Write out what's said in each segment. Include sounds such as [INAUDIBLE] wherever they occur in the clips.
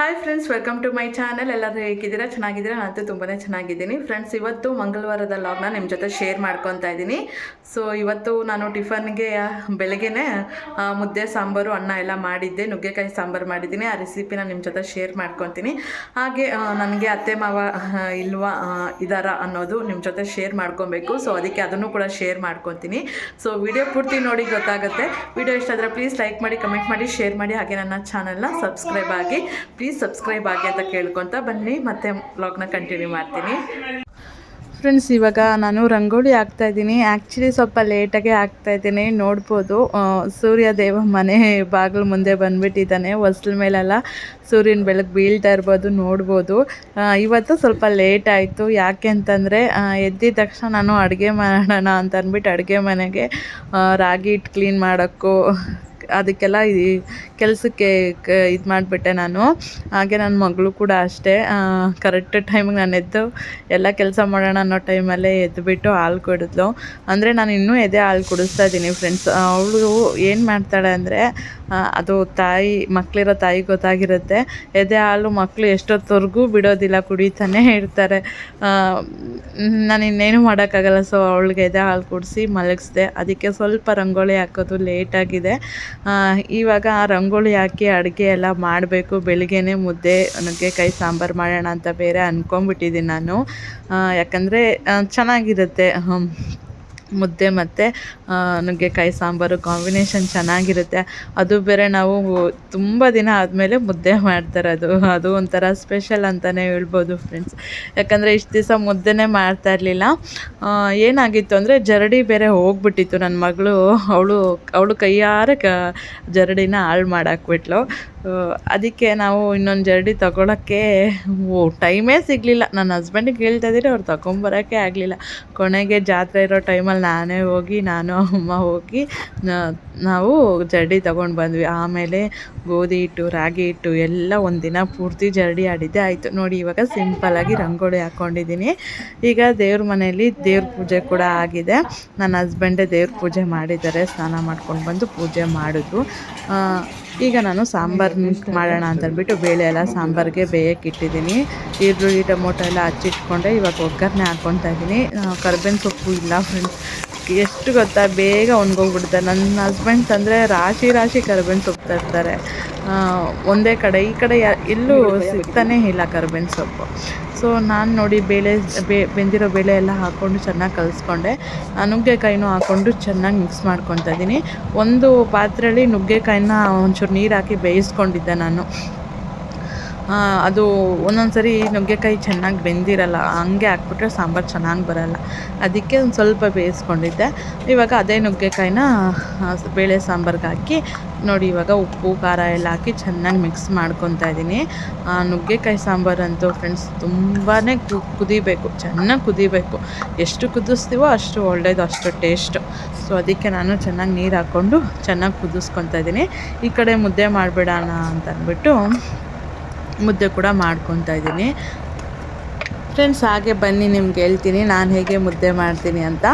Hi friends welcome to my channel ಎಲ್ಲರೂ ಹೇಗಿದ್ದೀರಾ? ಚೆನ್ನಾಗಿದ್ದೀರಾ? ನಾನಂತೂ ತುಂಬಾ ಚೆನ್ನಾಗಿದ್ದೀನಿ. ಫ್ರೆಂಡ್ಸ್ ಇವತ್ತು ಮಂಗಳವಾರದ ಲಾಗ್ನ ನಿಮ್ಮ ಜೊತೆ ಶೇರ್ ಮಾಡ್ಕೊತಾ ಇದ್ದೀನಿ. ಸೊ ಇವತ್ತು ನಾನು ಟಿಫನ್ಗೆ, ಬೆಳಗ್ಗೆನೇ ಮುದ್ದೆ, ಸಾಂಬಾರು, ಅನ್ನ ಎಲ್ಲ ಮಾಡಿದ್ದೆ. ನುಗ್ಗೆಕಾಯಿ, ಸಾಂಬಾರು ಮಾಡಿದ್ದೀನಿ. ಆ ರೆಸಿಪಿನ ನಿಮ್ಮ ಜೊತೆ ಶೇರ್ ಮಾಡ್ಕೊತೀನಿ. ಹಾಗೆ ನನಗೆ ಅತ್ತೆ, ಮಾವ ಇಲ್ವಾ ಇದಾರ ಅನ್ನೋದು ನಿಮ್ಮ ಜೊತೆ ಶೇರ್ ಮಾಡ್ಕೊಬೇಕು. ಸೊ ಅದಕ್ಕೆ ಅದನ್ನು ಕೂಡ ಶೇರ್ ಮಾಡ್ಕೊತೀನಿ. ಸೊ ವಿಡಿಯೋ ಪೂರ್ತಿ ನೋಡಿ ಗೊತ್ತಾಗುತ್ತೆ. ವಿಡಿಯೋ ಇಷ್ಟ ಆದರೆ ಪ್ಲೀಸ್ ಲೈಕ್ ಮಾಡಿ ಕಮೆಂಟ್ ಮಾಡಿ ಶೇರ್ ಮಾಡಿ. ಹಾಗೆ ನನ್ನ ಚಾನಲ್ನ ಸಬ್ಸ್ಕ್ರೈಬ್ ಆಗಿ. ಪ್ಲೀಸ್ ಸಬ್ಸ್ಕ್ರೈಬ್ ಆಗಿ ಅಂತ ಕೇಳ್ಕೊತ ಬನ್ನಿ. ಮತ್ತೆ ಬ್ಲಾಗ್ನ ಕಂಟಿನ್ಯೂ ಮಾಡ್ತೀನಿ. ಫ್ರೆಂಡ್ಸ್ ಇವಾಗ ನಾನು ರಂಗೋಲಿ ಹಾಕ್ತಾ ಇದ್ದೀನಿ. ಆ್ಯಕ್ಚುಲಿ ಸ್ವಲ್ಪ ಲೇಟಾಗೆ ಹಾಕ್ತಾ ಇದ್ದೀನಿ. ನೋಡ್ಬೋದು. ಸೂರ್ಯ ದೇವ ಮನೆ ಬಾಗಿಲು ಮುಂದೆ ಬಂದುಬಿಟ್ಟಿದ್ದಾನೆ. ಹೊಸ್ಲ ಮೇಲೆಲ್ಲ ಸೂರ್ಯನ ಬೆಳಕು ಬೀಳ್ತಾ ಇರ್ಬೋದು. ನೋಡ್ಬೋದು. ಇವತ್ತು ಸ್ವಲ್ಪ ಲೇಟ್ ಆಯಿತು. ಯಾಕೆ ಅಂತಂದರೆ ಎದ್ದಿದ ತಕ್ಷಣ ನಾನು ಅಡುಗೆ ಮಾಡೋಣ ಅಂತ ಅಂದ್ಬಿಟ್ಟು ಅಡುಗೆ ಮನೆಗೆ ರಾಗಿ ಹಿಟ್ಟು ಕ್ಲೀನ್ ಮಾಡೋಕ್ಕೂ ಅದಕ್ಕೆಲ್ಲ ಈ ಕೆಲಸಕ್ಕೆ ಕ, ಇದು ಮಾಡಿಬಿಟ್ಟೆ ನಾನು. ಹಾಗೆ ನನ್ನ ಮಗಳು ಕೂಡ ಅಷ್ಟೇ. ಕರೆಕ್ಟ್ ಟೈಮಿಗೆ ನಾನು ಎದ್ದು ಎಲ್ಲ ಕೆಲಸ ಮಾಡೋಣ ಅನ್ನೋ ಟೈಮಲ್ಲೇ ಎದ್ದುಬಿಟ್ಟು ಹಾಲು ಕುಡಿದ್ಲು. ಅಂದರೆ ನಾನು ಇನ್ನೂ ಎದೆ ಹಾಲು ಕುಡಿಸ್ತಾ ಇದ್ದೀನಿ ಫ್ರೆಂಡ್ಸ್ ಅವಳು ಏನು ಮಾಡ್ತಾಳೆ ಅಂದರೆ ಅದು ತಾಯಿ ಮಕ್ಕಳಿರೋ ತಾಯಿ ಗೊತ್ತಾಗಿರುತ್ತೆ. ಎದೆ ಹಾಲು ಮಕ್ಕಳು ಎಷ್ಟೊತ್ತವರೆಗೂ ಬಿಡೋದಿಲ್ಲ ಕುಡಿತಾನೆ ಇರ್ತಾರೆ. ನಾನು ಇನ್ನೇನು ಮಾಡೋಕ್ಕಾಗಲ್ಲ. ಸೊ ಅವಳಿಗೆ ಎದೆ ಹಾಲು ಕುಡಿಸಿ ಮಲಗಿಸ್ದೆ. ಅದಕ್ಕೆ ಸ್ವಲ್ಪ ರಂಗೋಲಿ ಹಾಕೋದು ಲೇಟಾಗಿದೆ ಇವಾಗ ರಂಗೋಲಿ ಹಾಕಿ, ಅಡುಗೆ ಎಲ್ಲ ಮಾಡಬೇಕು. ಬೆಳಿಗ್ಗೆನೇ ಮುದ್ದೆ ನುಗ್ಗೆಕಾಯಿ ಸಾಂಬಾರು ಮಾಡೋಣ ಅಂತ ಬೇರೆ ಅಂದ್ಕೊಂಬಿಟ್ಟಿದ್ದೀನಿ ನಾನು. ಯಾಕಂದರೆ ಚೆನ್ನಾಗಿರುತ್ತೆ. ಮುದ್ದೆ ಮತ್ತು ನುಗ್ಗೆಕಾಯಿ, ಸಾಂಬಾರು ಕಾಂಬಿನೇಷನ್ ಚೆನ್ನಾಗಿರುತ್ತೆ. ಅದು ಬೇರೆ ನಾವು ತುಂಬ ದಿನ ಆದಮೇಲೆ ಮುದ್ದೆ ಮಾಡ್ತಾರೆ ಅದು. ಒಂಥರ ಸ್ಪೆಷಲ್ ಅಂತಲೇ ಹೇಳ್ಬೋದು ಫ್ರೆಂಡ್ಸ್ ಯಾಕಂದರೆ ಇಷ್ಟು ದಿವಸ ಮುದ್ದೆನೇ ಮಾಡ್ತಾ ಇರಲಿಲ್ಲ. ಏನಾಗಿತ್ತು ಅಂದರೆ ಜರಡಿ ಬೇರೆ ಹೋಗ್ಬಿಟ್ಟಿತ್ತು ನನ್ನ ಮಗಳು. ಅವಳು ಅವಳು ಕೈಯಾರೆ ಕ, ಜರಡಿನ ಹಾಳು ಮಾಡಾಕ್ಬಿಟ್ಲು ಅದಕ್ಕೆ ನಾವು ಇನ್ನೊಂದು ಜರಡಿ ತಗೊಳಕ್ಕೆ, ಓ ಟೈಮೇ ಸಿಗಲಿಲ್ಲ. ನನ್ನ ಹಸ್ಬೆಂಡಿಗೆ ಹೇಳ್ತಾ ಇದ್ದೀರಿ ಅವ್ರು ತಗೊಂಬರೋಕ್ಕೆ ಆಗಲಿಲ್ಲ. ಕೊನೆಗೆ ಜಾತ್ರೆ ಇರೋ ಟೈಮಲ್ಲಿ ನಾನೇ ಹೋಗಿ, ನಾನು ಅಮ್ಮ ಹೋಗಿ ನಾವು ಜರಡಿ ತಗೊಂಡು ಬಂದ್ವಿ. ಆಮೇಲೆ ಗೋಧಿ ಹಿಟ್ಟು, ರಾಗಿ ಹಿಟ್ಟು ಎಲ್ಲ ಒಂದಿನ ಪೂರ್ತಿ ಜರಡಿ ಆಡಿದ್ದೆ ಆಯಿತು. ನೋಡಿ, ಇವಾಗ ಸಿಂಪಲ್ಲಾಗಿ ರಂಗೋಲಿ ಹಾಕ್ಕೊಂಡಿದ್ದೀನಿ ಈಗ ದೇವ್ರ ಮನೆಯಲ್ಲಿ ದೇವ್ರ ಪೂಜೆ ಕೂಡ ಆಗಿದೆ. ನನ್ನ ಹಸ್ಬೆಂಡೇ ದೇವ್ರ ಪೂಜೆ ಮಾಡಿದ್ದಾರೆ. ಸ್ನಾನ ಮಾಡ್ಕೊಂಡು ಬಂದು ಪೂಜೆ ಮಾಡಿದ್ರು ಈಗ ನಾನು ಸಾಂಬಾರು ಮಾಡೋಣ ಅಂತ ಅಂದ್ಬಿಟ್ಟು ಬೇಳೆ ಎಲ್ಲ ಸಾಂಬಾರಿಗೆ ಬೇಯಕ್ಕೆ ಇಟ್ಟಿದ್ದೀನಿ. ಈರುಳ್ಳಿ, ಟೊಮೊಟೊ ಎಲ್ಲ ಹಚ್ಚಿಟ್ಕೊಂಡೆ ಇವಾಗ ಒಗ್ಗರಣೆ ಹಾಕ್ಕೊತಾ ಇದ್ದೀನಿ. ಕರ್ಬೇವಿನ ಸೊಪ್ಪು ಇಲ್ಲ ಫ್ರೆಂಡ್ಸ್ ಎಷ್ಟು ಗೊತ್ತಾ? ಬೇಗ ಒಣಗೋಗ್ಬಿಡುತ್ತೆ. ನನ್ನ ಹಸ್ಬೆಂಡ್ ತಂದರೆ ರಾಶಿ ರಾಶಿ ಕರ್ಬೇವಿನ ಸೊಪ್ಪು ತರ್ತಾರೆ. ಒಂದೇ ಕಡೆ. ಈ ಕಡೆ ಎಲ್ಲೂ ಸಿಗ್ತಾನೇ ಇಲ್ಲ ಕರ್ಬೇವಿನ ಸೊಪ್ಪು. ಸೊ ನಾನು ನೋಡಿ ಬೇಳೆ ಬೆಂದಿರೋ ಬೇಳೆ ಎಲ್ಲ ಹಾಕ್ಕೊಂಡು ಚೆನ್ನಾಗಿ ಕಲಿಸ್ಕೊಂಡೆ. ನುಗ್ಗೆಕಾಯಿನೂ ಹಾಕ್ಕೊಂಡು ಚೆನ್ನಾಗಿ ಮಿಕ್ಸ್ ಮಾಡ್ಕೊತಾ ಇದ್ದೀನಿ. ಒಂದು ಪಾತ್ರೆಯಲ್ಲಿ ನುಗ್ಗೆಕಾಯಿನ ಒಂಚೂರು ನೀರು ಹಾಕಿ ಬೇಯಿಸ್ಕೊಂಡಿದ್ದೆ ನಾನು. ಅದು ಒಂದೊಂದು ಸರಿ ನುಗ್ಗೆಕಾಯಿ ಚೆನ್ನಾಗಿ ಬೆಂದಿರಲ್ಲ, ಹಂಗೆ ಹಾಕ್ಬಿಟ್ರೆ ಸಾಂಬಾರು ಚೆನ್ನಾಗಿ ಬರಲ್ಲ. ಅದಕ್ಕೆ ಒಂದು ಸ್ವಲ್ಪ ಬೇಯಿಸ್ಕೊಂಡಿದ್ದೆ. ಇವಾಗ ಅದೇ ನುಗ್ಗೆಕಾಯಿನ ಬೇಳೆ ಸಾಂಬಾರ್ಗೆ ಹಾಕಿ ನೋಡಿ, ಇವಾಗ ಉಪ್ಪು, ಖಾರ ಎಲ್ಲ ಹಾಕಿ ಚೆನ್ನಾಗಿ ಮಿಕ್ಸ್ ಮಾಡ್ಕೊತಾ ಇದ್ದೀನಿ. ನುಗ್ಗೆಕಾಯಿ ಸಾಂಬಾರು ಅಂತೂ ಫ್ರೆಂಡ್ಸ್ ತುಂಬಾ ಕುದಿಬೇಕು, ಚೆನ್ನಾಗಿ ಕುದಿಬೇಕು. ಎಷ್ಟು ಕುದಿಸ್ತೀವೋ ಅಷ್ಟು ಒಳ್ಳೆಯದು ಅಷ್ಟು ಟೇಸ್ಟು ಸೊ ಅದಕ್ಕೆ ನಾನು ಚೆನ್ನಾಗಿ ನೀರು ಹಾಕ್ಕೊಂಡು ಚೆನ್ನಾಗಿ ಕುದಿಸ್ಕೊತಾ ಇದ್ದೀನಿ. ಈ ಕಡೆ ಮುದ್ದೆ ಮಾಡಿಬಿಡೋಣ ಅಂತ ಅಂದ್ಬಿಟ್ಟು ಮುದ್ದೆ ಕೂಡ ಮಾಡ್ಕೊತಾ ಇದ್ದೀನಿ. ಫ್ರೆಂಡ್ಸ್ ಹಾಗೆ ಬನ್ನಿ, ನಿಮ್ಗೆ ಹೇಳ್ತೀನಿ. ನಾನು ಹೇಗೆ ಮುದ್ದೆ ಮಾಡ್ತೀನಿ ಅಂತ.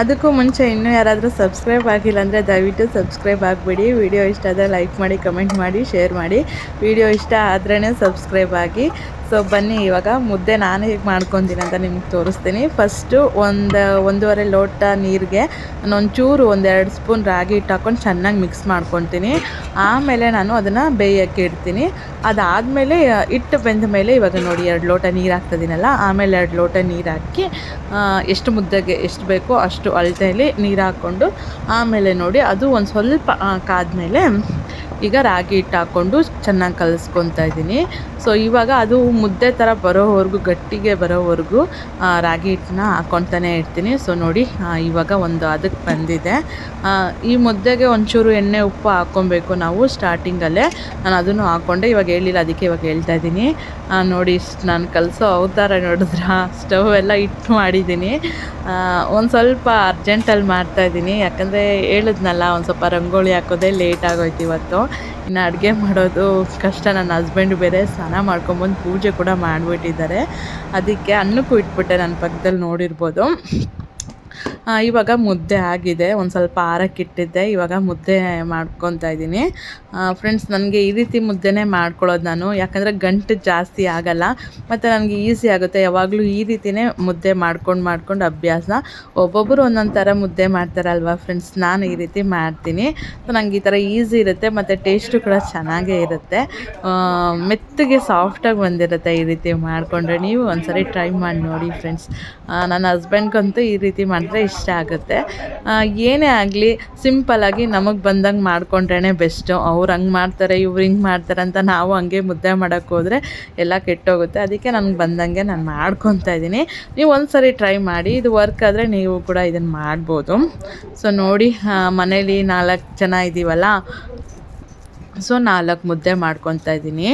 ಅದಕ್ಕೂ ಮುಂಚೆ ಇನ್ನೂ ಯಾರಾದರೂ ಸಬ್ಸ್ಕ್ರೈಬ್ ಆಗಿಲ್ಲ ಅಂದರೆ ದಯವಿಟ್ಟು ಸಬ್ಸ್ಕ್ರೈಬ್ ಆಗಿಬಿಡಿ. ವಿಡಿಯೋ ಇಷ್ಟ ಆದರೆ ಲೈಕ್ ಮಾಡಿ ಕಮೆಂಟ್ ಮಾಡಿ ಶೇರ್ ಮಾಡಿ. ವಿಡಿಯೋ ಇಷ್ಟ ಆದ್ರೇ ಸಬ್ಸ್ಕ್ರೈಬ್ ಆಗಿ. ಸೊ ಬನ್ನಿ, ಇವಾಗ ಮುದ್ದೆ ನಾನು ಹೇಗೆ ಮಾಡ್ಕೊಂತೀನಿ ಅಂತ ನಿಮ್ಗೆ ತೋರಿಸ್ತೀನಿ. ಫಸ್ಟು ಒಂದು, ಒಂದೂವರೆ ಲೋಟ ನೀರಿಗೆ ಒಂಚೂರು ಒಂದೆರಡು ಸ್ಪೂನ್ ರಾಗಿ ಹಿಟ್ಟು ಹಾಕ್ಕೊಂಡು ಚೆನ್ನಾಗಿ ಮಿಕ್ಸ್ ಮಾಡ್ಕೊತೀನಿ. ಆಮೇಲೆ ನಾನು ಅದನ್ನು ಬೇಯಕ್ಕೆ ಇಡ್ತೀನಿ. ಅದಾದಮೇಲೆ, ಹಿಟ್ಟು ಬೆಂದ ಮೇಲೆ ಇವಾಗ ನೋಡಿ, ಎರಡು ಲೋಟ ನೀರು ಹಾಕ್ತಿದ್ದೀನಲ್ಲ ಆಮೇಲೆ ಎರಡು ಲೋಟ ನೀರು ಹಾಕಿ ಎಷ್ಟು ಮುದ್ದೆಗೆ ಎಷ್ಟು ಬೇಕೋ ಅಷ್ಟು ಅಳತೆಯಲ್ಲಿ ನೀರು ಹಾಕ್ಕೊಂಡು, ಆಮೇಲೆ ನೋಡಿ, ಅದು ಒಂದು ಸ್ವಲ್ಪ ಕಾದ ಕಾದ್ಮೇಲೆ ಈಗ ರಾಗಿ ಹಿಟ್ಟು ಹಾಕ್ಕೊಂಡು ಚೆನ್ನಾಗಿ ಕಲಿಸ್ಕೊತಾ ಇದ್ದೀನಿ. ಸೊ ಇವಾಗ ಅದು ಮುದ್ದೆ ಥರ ಬರೋವರೆಗೂ, ಗಟ್ಟಿಗೆ ಬರೋವರೆಗೂ ರಾಗಿ ಹಿಟ್ಟನ್ನ ಹಾಕ್ಕೊತಾನೆ ಇರ್ತೀನಿ. ಸೊ ನೋಡಿ ಇವಾಗ ಒಂದು ಅದಕ್ಕೆ ಬಂದಿದೆ. ಈ ಮುದ್ದೆಗೆ ಒಂಚೂರು ಎಣ್ಣೆ, ಉಪ್ಪು ಹಾಕ್ಕೊಬೇಕು ನಾವು ಸ್ಟಾರ್ಟಿಂಗಲ್ಲೇ. ನಾನು ಅದನ್ನು ಹಾಕ್ಕೊಂಡೆ ಇವಾಗ ಹೇಳಿಲ್ಲ, ಅದಕ್ಕೆ ಇವಾಗ ಹೇಳ್ತಾ ಇದ್ದೀನಿ. ನೋಡಿ, ಇಷ್ಟು ನಾನು ಕಲಿಸೋ ಅವತಾರ ನೋಡಿದ್ರ? ಸ್ಟವ್ ಎಲ್ಲ ಇಟ್ಟು ಮಾಡಿದ್ದೀನಿ. ಒಂದು ಸ್ವಲ್ಪ ಅರ್ಜೆಂಟಲ್ಲಿ ಮಾಡ್ತಾಯಿದ್ದೀನಿ ಯಾಕಂದರೆ ಹೇಳಿದ್ನಲ್ಲ, ಒಂದು ಸ್ವಲ್ಪ ರಂಗೋಲಿ ಹಾಕೋದೇ ಲೇಟ್ ಆಗೋಯ್ತು ಇವತ್ತು. ಇನ್ನು ಅಡುಗೆ ಮಾಡೋದು ಕಷ್ಟ. ನನ್ನ ಹಸ್ಬೆಂಡ್ ಬೇರೆ ಸ್ನಾನ ಮಾಡ್ಕೊಂಬಂದು ಪೂಜೆ ಕೂಡ ಮಾಡಿಬಿಟ್ಟಿದ್ದಾರೆ. ಅದಕ್ಕೆ ಅನ್ನಕ್ಕೂ ಇಟ್ಬಿಟ್ಟೆ ನನ್ನ ಪಕ್ಕದಲ್ಲಿ ನೋಡಿರ್ಬೋದು. ಇವಾಗ ಮುದ್ದೆ ಆಗಿದೆ. ಒಂದು ಸ್ವಲ್ಪ ಆರಕ್ಕಿಟ್ಟಿದ್ದೆ ಇವಾಗ ಮುದ್ದೆ ಮಾಡ್ಕೊತಾ ಇದ್ದೀನಿ. ಫ್ರೆಂಡ್ಸ್ ನನಗೆ ಈ ರೀತಿ ಮುದ್ದೆನೇ ಮಾಡ್ಕೊಳ್ಳೋದು ನಾನು. ಯಾಕಂದರೆ ಗಂಟು ಜಾಸ್ತಿ ಆಗಲ್ಲ. ಮತ್ತು ನನಗೆ ಈಸಿ ಆಗುತ್ತೆ. ಯಾವಾಗಲೂ ಈ ರೀತಿಯೇ ಮುದ್ದೆ ಮಾಡ್ಕೊಂಡು ಮಾಡ್ಕೊಂಡು ಅಭ್ಯಾಸ. ಒಬ್ಬೊಬ್ಬರು ಒಂದೊಂದು ಥರ ಮುದ್ದೆ ಮಾಡ್ತಾರಲ್ವ ಫ್ರೆಂಡ್ಸ್ ನಾನು ಈ ರೀತಿ ಮಾಡ್ತೀನಿ. ಸೊ ನನಗೆ ಈ ಥರ ಈಸಿ ಇರುತ್ತೆ. ಮತ್ತು ಟೇಸ್ಟು ಕೂಡ ಚೆನ್ನಾಗೇ ಇರುತ್ತೆ. ಮೆತ್ತಗೆ ಸಾಫ್ಟಾಗಿ ಬಂದಿರುತ್ತೆ ಈ ರೀತಿ ಮಾಡಿಕೊಂಡ್ರೆ ನೀವು ಒಂದ್ಸರಿ ಟ್ರೈ ಮಾಡಿ ನೋಡಿ ಫ್ರೆಂಡ್ಸ್ ನನ್ನ ಹಸ್ಬೆಂಡ್ಗಂತೂ ಈ ರೀತಿ ಮಾಡಿದ್ರೆ ಇಷ್ಟ ಆಗುತ್ತೆ. ಏನೇ ಆಗಲಿ ಸಿಂಪಲಾಗಿ ನಮಗೆ ಬಂದಂಗೆ ಮಾಡ್ಕೊಂಡ್ರೇ ಬೆಸ್ಟು ಅವ್ರು ಹಂಗೆ ಮಾಡ್ತಾರೆ, ಇವ್ರು ಹಿಂಗೆ ಮಾಡ್ತಾರೆ ಅಂತ ನಾವು ಹಂಗೆ ಮುದ್ದೆ ಮಾಡೋಕ್ಕೆ ಹೋದರೆ ಎಲ್ಲ ಕೆಟ್ಟೋಗುತ್ತೆ. ಅದಕ್ಕೆ ನನಗೆ ಬಂದಂಗೆ ನಾನು ಮಾಡ್ಕೊತಾ ಇದ್ದೀನಿ. ನೀವು ಒಂದ್ಸರಿ ಟ್ರೈ ಮಾಡಿ, ಇದು ವರ್ಕ್ ಆದರೆ ನೀವು ಕೂಡ ಇದನ್ನು ಮಾಡ್ಬೋದು. ಸೊ ನೋಡಿ ಮನೇಲಿ ನಾಲ್ಕು ಜನ ಇದ್ದೀವಲ್ಲ ಸೊ ನಾಲ್ಕು ಮುದ್ದೆ ಮಾಡ್ಕೊತಾ ಇದ್ದೀನಿ.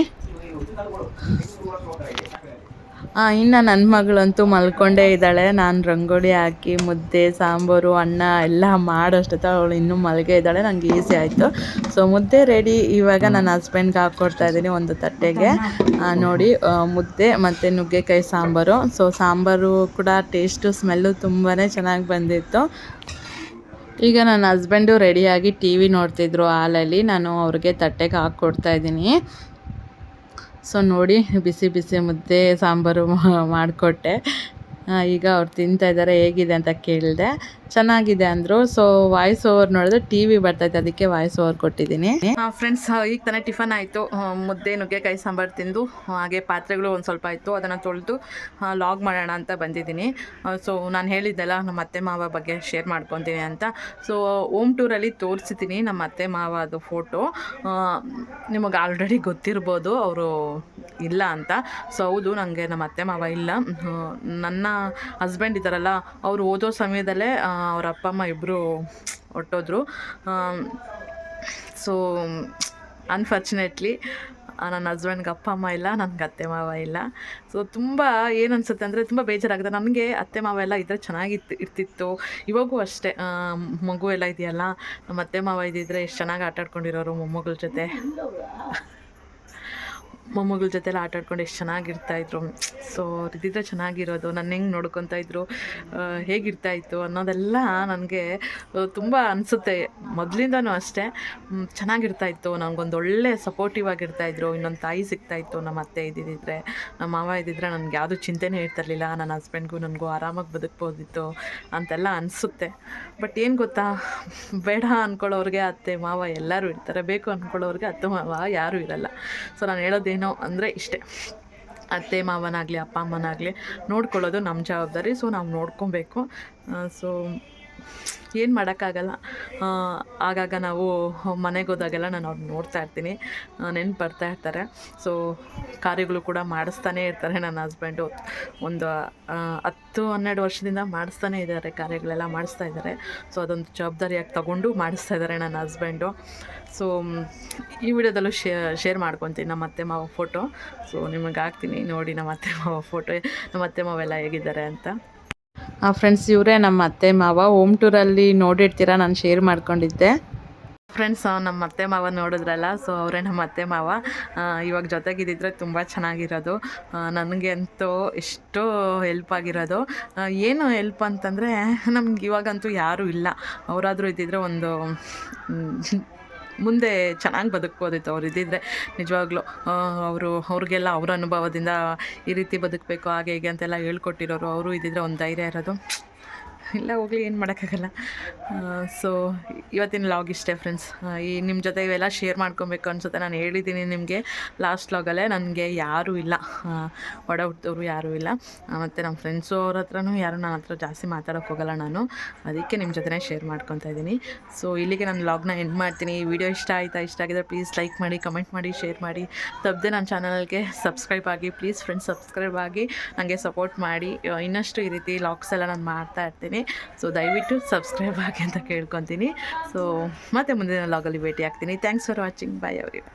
ಇನ್ನು ನನ್ನ ಮಗಳಂತೂ ಮಲ್ಕೊಂಡೇ ಇದ್ದಾಳೆ. ನಾನು ರಂಗೋಲಿ ಹಾಕಿ ಮುದ್ದೆ ಸಾಂಬಾರು ಅನ್ನ ಎಲ್ಲ ಮಾಡೋಷ್ಟೊತ್ತ ಅವಳು ಇನ್ನೂ ಮಲಗೇ ಇದ್ದಾಳೆ. ನನಗೆ ಈಸಿ ಆಯಿತು. ಸೊ ಮುದ್ದೆ ರೆಡಿ ಇವಾಗ ನನ್ನ ಹಸ್ಬೆಂಡ್ಗೆ ಹಾಕ್ಕೊಡ್ತಾ ಇದ್ದೀನಿ ಒಂದು ತಟ್ಟೆಗೆ. ನೋಡಿ ಮುದ್ದೆ ಮತ್ತು ನುಗ್ಗೆಕಾಯಿ ಸಾಂಬಾರು. ಸೊ ಸಾಂಬಾರು ಕೂಡ ಟೇಸ್ಟು ಸ್ಮೆಲ್ಲು ತುಂಬಾ ಚೆನ್ನಾಗಿ ಬಂದಿತ್ತು. ಈಗ ನನ್ನ ಹಸ್ಬೆಂಡು ರೆಡಿಯಾಗಿ ಟಿ ವಿ ನೋಡ್ತಿದ್ರು ಹಾಲಲ್ಲಿ. ನಾನು ಅವ್ರಿಗೆ ತಟ್ಟೆಗೆ ಹಾಕ್ಕೊಡ್ತಾ ಇದ್ದೀನಿ. ಸೊ ನೋಡಿ ಬಿಸಿ ಬಿಸಿ ಮುದ್ದೆ ಸಾಂಬಾರು ಮಾಡಿಕೊಟ್ಟೆ. ಈಗ ಅವ್ರು ತಿಂತಾಯಿದ್ದಾರೆ ಹೇಗಿದೆ ಅಂತ ಕೇಳಿದೆ. ಚೆನ್ನಾಗಿದೆ ಅಂದರು. ಸೊ ವಾಯ್ಸ್ ಓವರ್ ನೋಡಿದ್ರೆ ಟಿ ವಿ ಬರ್ತೈತೆ. ಅದಕ್ಕೆ ವಾಯ್ಸ್ ಓವರ್ ಕೊಟ್ಟಿದ್ದೀನಿ. ಫ್ರೆಂಡ್ಸ್ ಈಗ ತಾನೇ ಟಿಫನ್ ಆಯಿತು. ಮುದ್ದೆ ನುಗ್ಗೆಕಾಯಿ ಸಾಂಬಾರು ತಿಂದು ಹಾಗೆ ಪಾತ್ರೆಗಳು ಒಂದು ಸ್ವಲ್ಪ ಇತ್ತು ಅದನ್ನು ತೊಳೆದು ಲಾಗ್ ಮಾಡೋಣ ಅಂತ ಬಂದಿದ್ದೀನಿ. ಸೊ ನಾನು ಹೇಳಿದ್ದೆಲ್ಲ ನಮ್ಮ ಅತ್ತೆ ಮಾವ ಬಗ್ಗೆ ಶೇರ್ ಮಾಡ್ಕೊತೀನಿ ಅಂತ. ಸೊ ಓಮ್ ಟೂರಲ್ಲಿ ತೋರಿಸಿದ್ದೀನಿ ನಮ್ಮ ಅತ್ತೆ ಮಾವ ಅದು ಫೋಟೋ ನಿಮಗೆ ಆಲ್ರೆಡಿ ಗೊತ್ತಿರ್ಬೋದು, ಅವರು ಇಲ್ಲ ಅಂತ. ಸೊ ಹೌದು ನನಗೆ ನಮ್ಮ ಅತ್ತೆ ಮಾವ ಇಲ್ಲ. ನನ್ನ ಹಸ್ಬೆಂಡ್ ಇದ್ದಾರಲ್ಲ, ಅವರು ಓದೋ ಸಮಯದಲ್ಲೇ ಅವ್ರ ಅಪ್ಪ, ಅಮ್ಮ ಇಬ್ಬರು ಹೊಟ್ಟೋದ್ರು ಸೊ ಅನ್ಫಾರ್ಚುನೇಟ್ಲಿ ನನ್ನ ಹಸ್ಬೆಂಡ್ಗೆ ಅಪ್ಪ, ಅಮ್ಮ ಇಲ್ಲ, ನನಗೆ ಅತ್ತೆ, ಮಾವ ಇಲ್ಲ. ಸೊ ತುಂಬ ಏನು ಅನ್ಸುತ್ತೆ ಅಂದರೆ ತುಂಬ ಬೇಜಾರಾಗುತ್ತೆ. ನನಗೆ ಅತ್ತೆ, ಮಾವ ಎಲ್ಲ ಇದ್ದರೆ ಚೆನ್ನಾಗಿತ್ತು, ಇರ್ತಿತ್ತು. ಇವಾಗೂ ಅಷ್ಟೇ. ಮಗು ಎಲ್ಲ ಇದೆಯಲ್ಲ, ನಮ್ಮ ಅತ್ತೆ, ಮಾವ ಇದ್ದಿದ್ರೆ ಎಷ್ಟು ಚೆನ್ನಾಗಿ ಆಟಾಡ್ಕೊಂಡಿರೋರು ಮೊಮ್ಮಗಳ ಜೊತೆ. ಮೊಮ್ಮಗಳ ಜೊತೆಲ್ಲ ಆಟ ಆಡ್ಕೊಂಡು ಎಷ್ಟು ಚೆನ್ನಾಗಿರ್ತಾಯಿದ್ರು ಸೊ ಇದ್ದಿದ್ರೆ ಚೆನ್ನಾಗಿರೋದು. ನನ್ನ ಹೆಂಗೆ ನೋಡ್ಕೊತಾ ಇದ್ರು ಹೇಗಿರ್ತಾಯಿತ್ತು ಅನ್ನೋದೆಲ್ಲ ನನಗೆ ತುಂಬ ಅನಿಸುತ್ತೆ. ಮೊದಲಿಂದನೂ ಅಷ್ಟೇ. ಚೆನ್ನಾಗಿರ್ತಾಯಿತ್ತು ನನಗೊಂದು ಒಳ್ಳೆ ಸಪೋರ್ಟಿವ್ ಆಗಿರ್ತಾ ಇದ್ರು. ಇನ್ನೊಂದು ತಾಯಿ ಸಿಗ್ತಾಯಿತ್ತು ನಮ್ಮ ಅತ್ತೆ ಇದ್ದಿದ್ದಿದ್ರೆ ನಮ್ಮ ಮಾವ ಇದ್ದಿದ್ರೆ ನನಗೆ ಯಾವುದು ಚಿಂತೆನೇ ಇರ್ತಿರ್ಲಿಲ್ಲ ನನ್ನ ಹಸ್ಬೆಂಡ್ಗೂ ನನಗೂ ಆರಾಮಾಗಿ ಬದುಕ್ಬೋದಿತ್ತು ಅಂತೆಲ್ಲ ಅನಿಸುತ್ತೆ. ಬಟ್ ಏನು ಗೊತ್ತಾ? ಬೇಡ ಅಂದ್ಕೊಳ್ಳೋರಿಗೆ ಅತ್ತೆ, ಮಾವ ಎಲ್ಲರೂ ಇರ್ತಾರೆ. ಬೇಕು ಅಂದ್ಕೊಳ್ಳೋರಿಗೆ ಅತ್ತೆ, ಮಾವ ಯಾರೂ ಇರಲ್ಲ. ಸೊ ನಾನು ಹೇಳೋದೇನೋ ಅಂದರೆ ಇಷ್ಟೇ. ಅತ್ತೆ ಮಾವನಾಗಲಿ ಅಪ್ಪ ಅಮ್ಮನಾಗಲಿ ನೋಡ್ಕೊಳ್ಳೋದು ನಮ್ಮ ಜವಾಬ್ದಾರಿ. ಸೊ ನಾವು ನೋಡ್ಕೊಬೇಕು. ಸೊ ಏನು ಮಾಡೋಕ್ಕಾಗಲ್ಲ. ಆಗಾಗ ನಾವು ಮನೆಗೆ ಹೋದಾಗೆಲ್ಲ ನಾನು ಅವ್ರನ್ನ ನೋಡ್ತಾ ಇರ್ತೀನಿ. ನೆನ್ಪು ಬರ್ತಾ ಇರ್ತಾರೆ. ಸೊ ಕಾರ್ಯಗಳು ಕೂಡ ಮಾಡಿಸ್ತಾನೇ ಇರ್ತಾರೆ ನನ್ನ ಹಸ್ಬೆಂಡು ಒಂದು ಹತ್ತು, ಹನ್ನೆರಡು ವರ್ಷದಿಂದ ಮಾಡಿಸ್ತಾನೇ ಇದ್ದಾರೆ ಕಾರ್ಯಗಳೆಲ್ಲ ಮಾಡಿಸ್ತಾ ಇದ್ದಾರೆ. ಸೊ ಅದೊಂದು ಜವಾಬ್ದಾರಿಯಾಗಿ ತಗೊಂಡು ಮಾಡಿಸ್ತಾ ಇದ್ದಾರೆ ನನ್ನ ಹಸ್ಬೆಂಡು ಸೊ ಈ ವಿಡಿಯೋದಲ್ಲೂ ಶೇರ್ ಮಾಡ್ಕೊತೀನಿ ನಮ್ಮ ಅತ್ತೆ ಮಾವ ಫೋಟೋ ಸೊ ನಿಮಗೆ ಹಾಕ್ತೀನಿ. ನೋಡಿ ನಮ್ಮ ಅತ್ತೆ ಮಾವ ಫೋಟೋ ನಮ್ಮ ಅತ್ತೆ ಮಾವೆಲ್ಲ ಹೇಗಿದ್ದಾರೆ ಅಂತ. ಫ್ರೆಂಡ್ಸ್ ಇವರೇ ನಮ್ಮ ಅತ್ತೆ ಮಾವ. ಹೋಮ್ ಟೂರಲ್ಲಿ ನೋಡಿರ್ತೀರ? ನಾನು ಶೇರ್ ಮಾಡ್ಕೊಂಡಿದ್ದೆ. ಫ್ರೆಂಡ್ಸ್ ನಮ್ಮ ಅತ್ತೆ ಮಾವ ನೋಡಿದ್ರಲ್ಲ ಸೊ ಅವರೇ ನಮ್ಮ ಅತ್ತೆ ಮಾವ. ಆ, ಇವಾಗ ಜೊತೆಗಿದ್ದಿದ್ರೆ ತುಂಬ ಚೆನ್ನಾಗಿರೋದು. ಆ, ನನಗೆ ಅಂತೂ ಎಷ್ಟು ಹೆಲ್ಪ್ ಆಗಿರೋದು. ಏನು ಹೆಲ್ಪ್ ಅಂತಂದರೆ ನಮ್ಗೆ ಇವಾಗಂತೂ ಯಾರೂ ಇಲ್ಲ. ಅವರಾದರೂ ಇದ್ದಿದ್ರೆ ಒಂದು ಮುಂದೆ ಚೆನ್ನಾಗಿ ಬದುಕ್ಬೋದಿತ್ತು ಅವ್ರು ಇದ್ದಿದ್ರೆ. ನಿಜವಾಗ್ಲೂ ಅವರು, ಅವ್ರಿಗೆಲ್ಲ ಅವ್ರ ಅನುಭವದಿಂದ ಈ ರೀತಿ ಬದುಕಬೇಕು, ಹಾಗೆ ಹೀಗೆ ಅಂತೆಲ್ಲ ಹೇಳ್ಕೊಟ್ಟಿರೋರು, ಅವರು ಇದ್ದಿದ್ರೆ ಒಂದು ಧೈರ್ಯ ಇರೋದು. ಇಲ್ಲ, ಹೋಗಲಿ, ಏನು ಮಾಡೋಕ್ಕಾಗಲ್ಲ. ಸೊ ಇವತ್ತಿನ ಲಾಗ್ ಇಷ್ಟೇ ಫ್ರೆಂಡ್ಸ್ ಈ ನಿಮ್ಮ ಜೊತೆ ಇವೆಲ್ಲ ಶೇರ್ ಮಾಡ್ಕೊಬೇಕು ಅನ್ಸುತ್ತೆ. ನಾನು ಹೇಳಿದ್ದೀನಿ ನಿಮಗೆ ಲಾಸ್ಟ್ ಲಾಗಲ್ಲೇ ನನಗೆ ಯಾರೂ ಇಲ್ಲ. ಒಡ ಹುಟ್ಟಿದವರು ಯಾರೂ ಇಲ್ಲ. ಮತ್ತು ನಮ್ಮ ಫ್ರೆಂಡ್ಸು ಅವ್ರ ಹತ್ರನೂ ಯಾರು ನನ್ನ ಹತ್ರ ಜಾಸ್ತಿ ಮಾತಾಡೋಕೆ ಹೋಗಲ್ಲ ನಾನು. ಅದಕ್ಕೆ ನಿಮ್ಮ ಜೊತೆನೇ ಶೇರ್ ಮಾಡ್ಕೊತಾ ಇದ್ದೀನಿ ಸೊ ಇಲ್ಲಿಗೆ ನಾನು ಲಾಗ್ನ ಎಂಡ್ ಮಾಡ್ತೀನಿ. ವಿಡಿಯೋ ಇಷ್ಟ ಆಯಿತಾ, ಇಷ್ಟ ಆಗಿದ್ರೆ ಪ್ಲೀಸ್ ಲೈಕ್ ಮಾಡಿ ಕಮೆಂಟ್ ಮಾಡಿ ಶೇರ್ ಮಾಡಿ. ತಪ್ಪದೆ ನನ್ನ ಚಾನಲ್ಗೆ ಸಬ್ಸ್ಕ್ರೈಬ್ ಆಗಿ ಪ್ಲೀಸ್ ಫ್ರೆಂಡ್ಸ್ ಸಬ್ಸ್ಕ್ರೈಬ್ ಆಗಿ ನನಗೆ ಸಪೋರ್ಟ್ ಮಾಡಿ. ಇನ್ನಷ್ಟು ಈ ರೀತಿ ಲಾಗ್ಸ್ ಎಲ್ಲ ನಾನು ಮಾಡ್ತಾ ಇರ್ತೀನಿ. ಸೊ ದಯವಿಟ್ಟು ಸಬ್ಸ್ಕ್ರೈಬ್ [LAUGHS] ಆಗಿ ಅಂತ ಕೇಳ್ಕೊತೀನಿ. ಸೊ ಮತ್ತೆ ಮುಂದಿನ ಲಾಗಲ್ಲಿ ಭೇಟಿ ಆಗ್ತೀನಿ ಥ್ಯಾಂಕ್ಸ್ ಫಾರ್ ವಾಚಿಂಗ್ ಬಾಯ್ ಅವರಿಗೆ